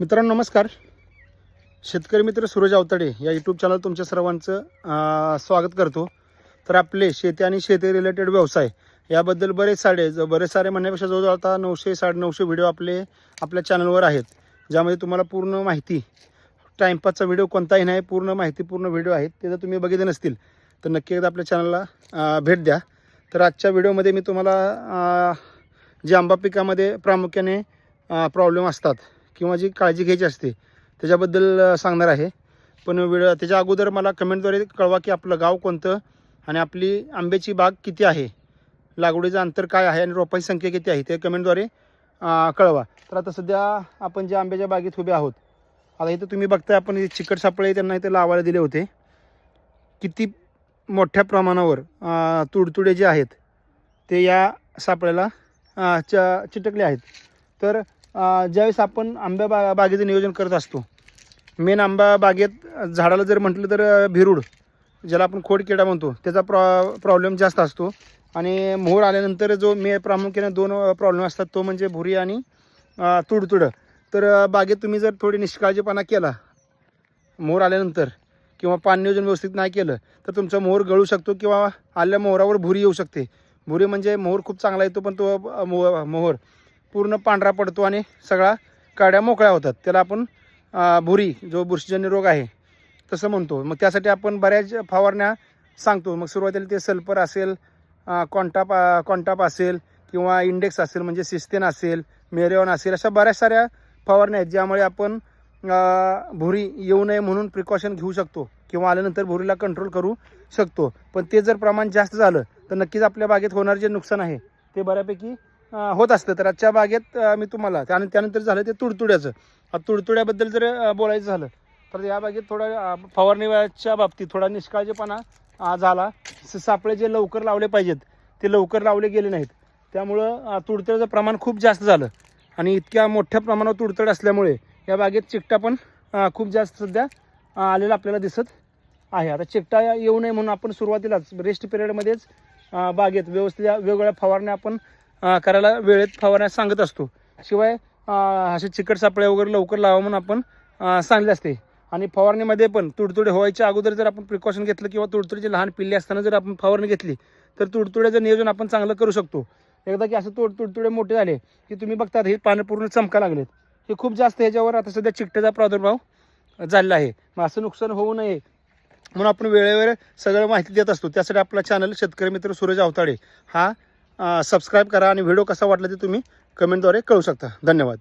मित्रांनो नमस्कार. शेतकरी मित्र सूरज अवताडे या यूट्यूब चॅनल तुमच्या सर्वांचं स्वागत करतो. तर आपले शेती आणि शेती रिलेटेड व्यवसाय याबद्दल बरेच सारे बरेच सारे म्हणण्यापेक्षा जवळजवळ आता नऊशे साडेनऊशे व्हिडिओ आपले आपल्या चॅनलवर आहेत. ज्यामध्ये तुम्हाला पूर्ण माहिती टाईमपासचा व्हिडिओ कोणताही नाही पूर्ण माहिती पूर्ण व्हिडिओ आहेत ते जर तुम्ही बघितले नसतील तर नक्की एकदा आपल्या चॅनलला भेट द्या. तर आजच्या व्हिडिओमध्ये मी तुम्हाला जे आंबा पिकामध्ये प्रामुख्याने प्रॉब्लेम असतात किंवा जी काळजी घ्यायची असते त्याच्याबद्दल सांगणार आहे. पण वेळ त्याच्या अगोदर मला कमेंटद्वारे कळवा की आपलं गाव कोणतं आणि आपली आंब्याची बाग किती आहे लागवडीचं अंतर काय आहे आणि रोपाची संख्या किती आहे ते कमेंटद्वारे कळवा. तर आता सध्या आपण ज्या आंब्याच्या बागेत उभे आहोत आता इथं तुम्ही बघताय आपण चिकट सापळे त्यांना इथे लावायला दिले होते. किती मोठ्या प्रमाणावर तुडतुडे जे आहेत ते या सापळ्याला च चिटकले आहेत. तर ज्यावेळेस आपण आंब्या बा बागेचं नियोजन करत असतो मेन आंबा बागेत झाडाला जर म्हटलं तर भिरूड ज्याला आपण खोडकिडा म्हणतो त्याचा प्रॉ प्रॉब्लेम जास्त असतो. आणि मोहर आल्यानंतर जो मे प्रामुख्याने दोन प्रॉब्लेम असतात तो म्हणजे भुरी आणि तुडतुड तुडतुडं. तर बागेत तुम्ही जर थोडी निष्काळजीपणा केला मोहर आल्यानंतर किंवा पाणी नियोजन व्यवस्थित नाही केलं तर तुमचा मोहर गळू शकतो किंवा आल्या मोहरावर भुरी येऊ शकते. भुरी म्हणजे मोहर खूप चांगला येतो पण तो मोहर पूर्ण पांढरा पडतो आणि सगळा काड्या मोकळ्या होतात. त्याला आपण भुरी जो बुरशीजन्य रोग आहे तसं म्हणतो. मग त्यासाठी आपण बऱ्याच फवारण्या सांगतो. मग सुरुवातीला ते सल्फर असेल कॉन्टाप कॉन्टाप असेल किंवा इंडेक्स असेल म्हणजे सिस्टेन असेल मेरेऑन असेल अशा बऱ्याच साऱ्या फवारण्या आहेत ज्यामुळे आपण भुरी येऊ नये म्हणून प्रिकॉशन घेऊ शकतो किंवा आल्यानंतर भुरीला कंट्रोल करू शकतो. पण ते जर प्रमाण जास्त झालं तर नक्कीच आपल्या बागेत होणारं जे नुकसान आहे ते बऱ्यापैकी होत असतं. तर आजच्या बागेत मी तुम्हाला त्यान त्यानंतर झालं ते तुडतुड्याचं. आता तुडतुड्याबद्दल जर बोलायचं झालं तर या बागेत थोडा फवारणीच्या बाबतीत थोडा निष्काळजीपणा झाला. स- सापळे जे लवकर लावले पाहिजेत ते लवकर लावले गेले नाहीत. त्यामुळं अ, तुडतुड्याचं प्रमाण खूप जास्त झालं. आणि इतक्या मोठ्या प्रमाणावर तुडतड असल्यामुळे या बागेत चिकटा पण खूप जास्त सध्या आलेला आपल्याला दिसत आहे. आता चिकटा येऊ नये म्हणून आपण सुरुवातीलाच रेस्ट पिरियडमध्येच बागेत व्यवस्थित वेगवेगळ्या फवारण्या आपण करायला वेळेत फवारण्या सांगत असतो. शिवाय असे चिकट सापळे वगैरे लवकर लावा म्हणून आपण सांगले असते. आणि फवारणीमध्ये पण तुडतुडे व्हायच्या अगोदर जर आपण प्रिकॉशन घेतलं किंवा तुडतुडीची लहान पिल्ले असताना जर आपण फवारणी घेतली तर तुडतुड्याचं नियोजन आपण चांगलं करू शकतो. एकदा की असं तुड तुडतुडे मोठे झाले की तुम्ही बघतात हे पानं पूर्ण चमका लागलेत. हे खूप जास्त ह्याच्यावर आता सध्या चिकट्याचा प्रादुर्भाव झालेला आहे. मग असं नुकसान होऊ नये म्हणून आपण वेळेवर सगळं माहिती देत असतो. त्यासाठी आपला चॅनल शेतकरी मित्र सूरज अवताडे हा सबस्क्राईब करा आणि व्हिडिओ कसा वाटला ते तुम्ही कमेंटद्वारे कळू शकता. धन्यवाद.